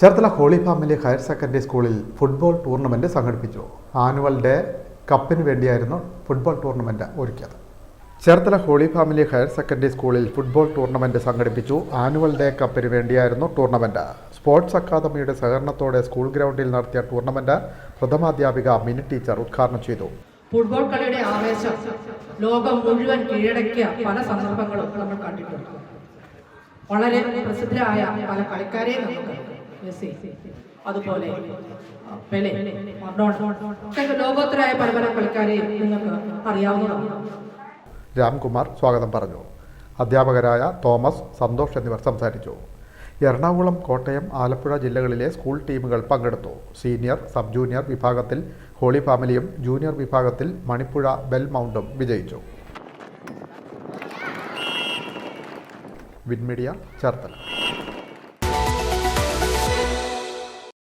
Cherthala Holy Family Higher Secondary സ്കൂളിൽ football tournament സംഘടിപ്പിച്ചു. Annual day കപ്പിന് വേണ്ടിയായിരുന്നു ഫുട്ബോൾ ടൂർണമെന്റ് ഒരുക്കിയത്. Cherthala Holy Family Higher Secondary സ്കൂളിൽ ഫുട്ബോൾ ടൂർണമെന്റ് സംഘടിപ്പിച്ചു. ആനുവൽ ഡേ കപ്പിന് വേണ്ടിയായിരുന്നു ടൂർണമെന്റ്. സ്പോർട്സ് അക്കാദമിയുടെ സഹകരണത്തോടെ സ്കൂൾ ഗ്രൗണ്ടിൽ നടത്തിയ ടൂർണമെന്റ് പ്രഥമാധ്യാപിക മിനി ടീച്ചർ ഉദ്ഘാടനം ചെയ്തു. ഫുട്ബോൾ കളിയുടെ ആവേശം ലോകം മുഴുവൻ കീഴടക്കിയ പല സന്ദർഭങ്ങളും നമ്മൾ കണ്ടിട്ടുണ്ട്. വളരെ പ്രസിദ്ധരായ പല കളിക്കാരെയും നമുക്ക് അതുപോലെ. പെലെ. ഒക്കെ ലോകോത്തരായ പല പല കളിക്കാരെ നിങ്ങൾക്ക് അറിയാവുന്നതാണ്. രാംകുമാർ സ്വാഗതം പറഞ്ഞു. അധ്യാപകരായ തോമസ് സന്തോഷ് എന്നിവർ സംസാരിച്ചു. എറണാകുളം കോട്ടയം ആലപ്പുഴ ജില്ലകളിലെ സ്കൂൾ ടീമുകൾ പങ്കെടുത്തു. സീനിയർ സബ് ജൂനിയർ വിഭാഗത്തിൽ ഹോളി ഫാമിലിയും ജൂനിയർ വിഭാഗത്തിൽ മണിപ്പുഴ ബെൽ മൗണ്ടും വിജയിച്ചു. വിൻമീഡിയ ചേർത്തല.